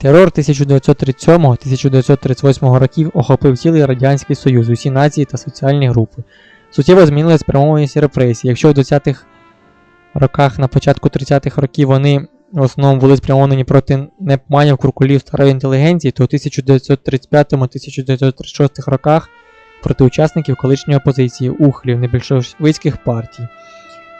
Терор 1937-1938 років охопив цілий Радянський Союз, усі нації та соціальні групи. Суттєво змінилась спрямованість репресій. Якщо в 20-х роках на початку 30-х років вони в основному були спрямовані проти непманів куркулів старої інтелігенції, то у 1935-1936 роках проти учасників колишньої опозиції ухлів небільшовицьких партій.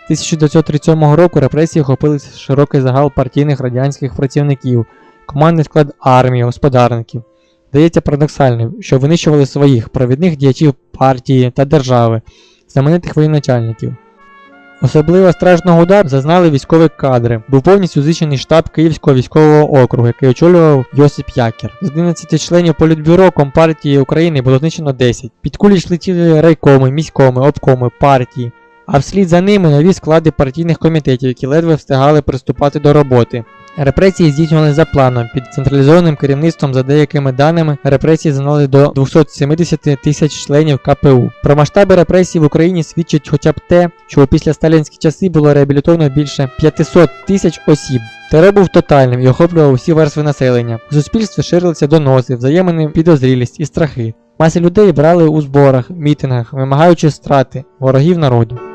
1937 року репресії охопили широкий загал партійних радянських працівників, командний склад армії, господарників. Здається парадоксальним, що винищували своїх провідних діячів партії та держави, знаменитих воєначальників. Особливо страшного удару зазнали військові кадри. Був повністю знищений штаб Київського військового округу, який очолював Йосип Якір. З 11 членів політбюро Компартії України було знищено 10. Під кулі летіли райкоми, міськоми, обкоми, партії. А вслід за ними нові склади партійних комітетів, які ледве встигали приступати до роботи. Репресії здійснювали за планом під централізованим керівництвом, за деякими даними, репресії зазнали до 270 тисяч членів КПУ. Про масштаби репресій в Україні свідчить хоча б те, що у післясталінські часи було реабілітовано більше 500 тисяч осіб. Терор був тотальним і охоплював усі верстви населення. У суспільстві ширилися доноси, взаємна підозрілість і страхи. Маси людей брали у зборах, мітингах, вимагаючи страти ворогів народу.